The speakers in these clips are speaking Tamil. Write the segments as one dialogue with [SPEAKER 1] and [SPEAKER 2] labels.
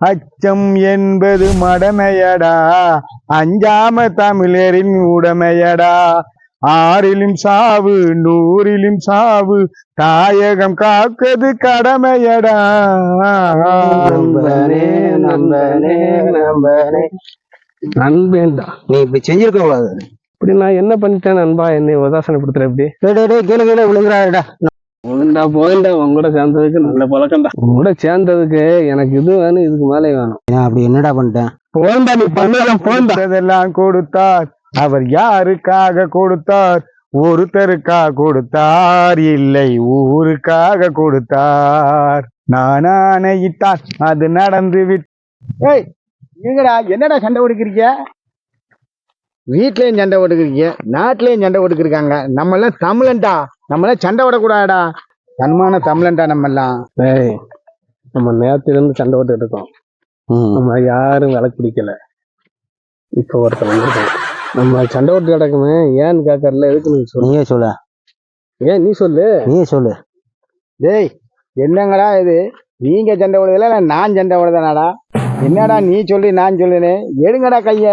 [SPEAKER 1] அச்சம் என்பது மடமையடா. அஞ்சாம தமிழரின் உடமையடா. ஆறிலும் சாவு நூறிலும் சாவு தாயகம் காக்கது கடமையடா.
[SPEAKER 2] நம்பனே நம்பனே நம்பனே
[SPEAKER 3] நண்பேண்டா
[SPEAKER 2] நீ இப்படி செஞ்சிருக்க கூடாது.
[SPEAKER 3] இப்படி நான் என்ன பண்ணிட்டேன் நண்பா? என்னை உதாசனப்படுத்துற
[SPEAKER 2] டேய், கீழே கீழே விழுங்குறாடா
[SPEAKER 3] போகண்டா போகண்டா உன் கூட சேர்ந்ததுக்கு நல்ல பழக்கம்டா. உன் கூட சேர்ந்ததுக்கு எனக்கு இது வேணும் இதுக்கு மேலே வேணும்.
[SPEAKER 2] நான் அப்படி என்னடா பண்ணிட்டேன்
[SPEAKER 3] போகண்டா நீ பண்ணலாம் போகண்டா
[SPEAKER 1] கொடுத்ததெல்லாம் கொடுத்தார். அவர் யாருக்காக கொடுத்தார்? ஒருத்தருக்கா கொடுத்தார். இல்லை ஊருக்காக கொடுத்தார். நான் ஆணையிட்டார் அது நடந்து விட்டு ஏய் நீங்கடா என்னடா சண்டை ஓடுக்கிறீங்க வீட்லயும் சண்டை ஓடுக்கிறீங்க நாட்டிலையும் சண்டை ஓடுக்கிருக்காங்க நம்ம எல்லாம் தமிழன்டா. நம்ம எல்லாம் சண்டை ஓடக்கூடாதா தன்மான தமிழன்டா நம்ம எல்லாம்
[SPEAKER 3] ஏய் நம்ம நேரத்துல இருந்து சண்டை போட்டுட்டு இருக்கோம். நம்ம யாரும் விளக்கு பிடிக்கல. இப்போ ஒருத்தன் வந்திருக்கான் நம்ம சண்டை போட்டு கிடக்குமே ஏன்னு கேட்கறல எதுக்கு நீ சொல்லு?
[SPEAKER 2] நீயே சொல்லு.
[SPEAKER 3] ஏன் நீ சொல்லு.
[SPEAKER 2] நீயே சொல்லு.
[SPEAKER 1] டேய் என்னங்கடா இது? நீங்க சண்டை ஓடுதல நான் சண்டை ஓடுதானாடா என்னடா நீ சொல்லி நான் சொல்லுனே எடுங்கடா கைய.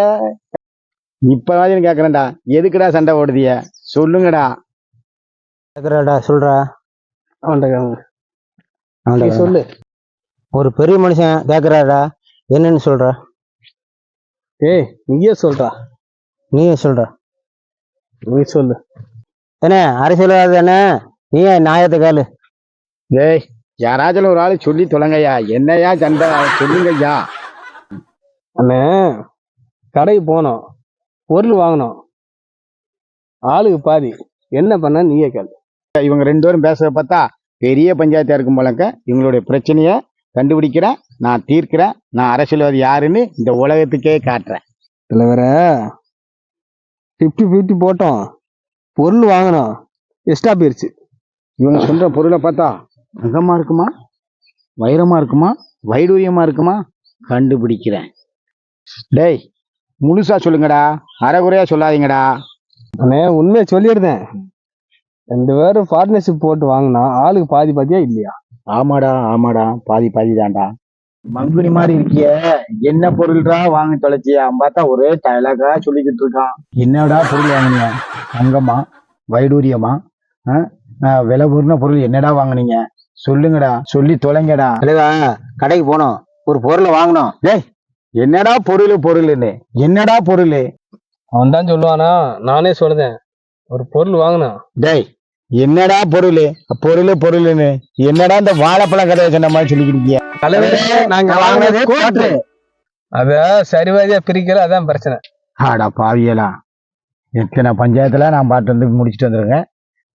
[SPEAKER 1] இப்ப மாதிரி கேக்குறேன்டா. எதுக்குடா சண்டை ஓடுதிய சொல்லுங்கடா.
[SPEAKER 2] கேக்குறாடா சொல்றா.
[SPEAKER 3] அவன்கிட்ட சொல்லு.
[SPEAKER 2] ஒரு பெரிய மனுஷன் கேக்குறாடா என்னன்னு சொல்ற.
[SPEAKER 3] ஏய் நீயே சொல்றா.
[SPEAKER 2] நீயே சொல்ற.
[SPEAKER 3] நீ சொல்லு.
[SPEAKER 2] என்ன அரசியல்வாதி தானே நீயே நியாயத்தை கேளு.
[SPEAKER 1] டேய் யாராச்சும் ஒரு ஆளு சொல்லி தொலைங்கய்யா. என்னையா சண்டை? சொல்லுங்கய்யா.
[SPEAKER 3] அண்ணே கடைக்கு போனோம். பொருள் வாங்கினோம் ஆளுக்கு பாதி. என்ன பண்ண நீயே கேளு.
[SPEAKER 1] இவங்க ரெண்டு பேரும் பேசுறத பார்த்தா பெரிய பஞ்சாயத்தா இருக்கும் போலக்க இவங்களுடைய பிரச்சனைய கண்டுபிடிக்கிறேன் நான் தீர்க்கிறேன் நான் அரசியல்வாதி யாருன்னு இந்த உலகத்துக்கே காட்டுறேன்.
[SPEAKER 3] இதுல வேற ஃபிஃப்டி ஃபிஃப்டி போட்டோம். பொருள் வாங்கினோம் எக்ஸ்ட்ரா போயிருச்சு.
[SPEAKER 1] இவங்க சொல்ற பொருளை பார்த்தா தங்கமா இருக்குமா? வைரமா இருக்குமா? வைடூரியமா இருக்குமா? கண்டுபிடிக்கிறேன். டேய் முழுசா சொல்லுங்கடா. அரைகுறையா சொல்லாதீங்கடா.
[SPEAKER 3] அண்ணே உண்மையை சொல்லிடுறேன் ரெண்டு பேரும் பார்ட்னர்ஷிப் போட்டு வாங்கினா ஆளுக்கு பாதி பாதியா இல்லையா?
[SPEAKER 1] ஆமாடா ஆமாடா. பாதி பாதி தான்டா மங்குனி மாதிரி இருக்கிய. என்ன பொருள்டா வாங்கி தொலைச்சியா? பார்த்தா ஒரே டயலாகா சொல்லிக்கிட்டு இருக்கான். என்னடா பொருள் வாங்குனீங்க? தங்கமா வைடூரியமா விலை பொருள் பொருள் என்னடா வாங்குனீங்க? சொல்லுங்கடா. சொல்லி தொலைங்கடா.
[SPEAKER 2] கடைக்கு போனோம். ஒரு பொருளை வாங்கினோம்.
[SPEAKER 1] என்னடா பொருள் பொருள்னு என்னடா பொருள்?
[SPEAKER 3] அவன் தான் சொல்லுவானா? நானே சொல்லுதேன் ஒரு பொருள் வாங்கினான்
[SPEAKER 1] டேய் என்னடா பொருள்? பொருள் பொருள்னு என்னடா இந்த வாழைப்பழம் கதையை சொன்ன மாதிரி சொல்லிக்கிட்டீங்க
[SPEAKER 3] நாங்க வாங்கினது கோட்டு அத சரிவாதியா பிரிக்கல அதான் பிரச்சனை.
[SPEAKER 1] ஆடா பாவியலா. எத்தனை பஞ்சாயத்துல நான் பாட்டு வந்து முடிச்சுட்டு வந்துருக்கேன்.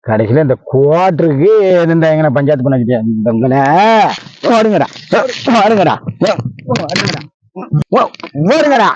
[SPEAKER 1] கடைசியில இந்த குவாட்டருக்கு இந்த எங்கன பஞ்சாயத்து பண்ண வச்சுட்டேன்? இந்த ஓடுங்கடா. ஓடுங்கடா. ஓடுங்கடா ஓடுங்கடா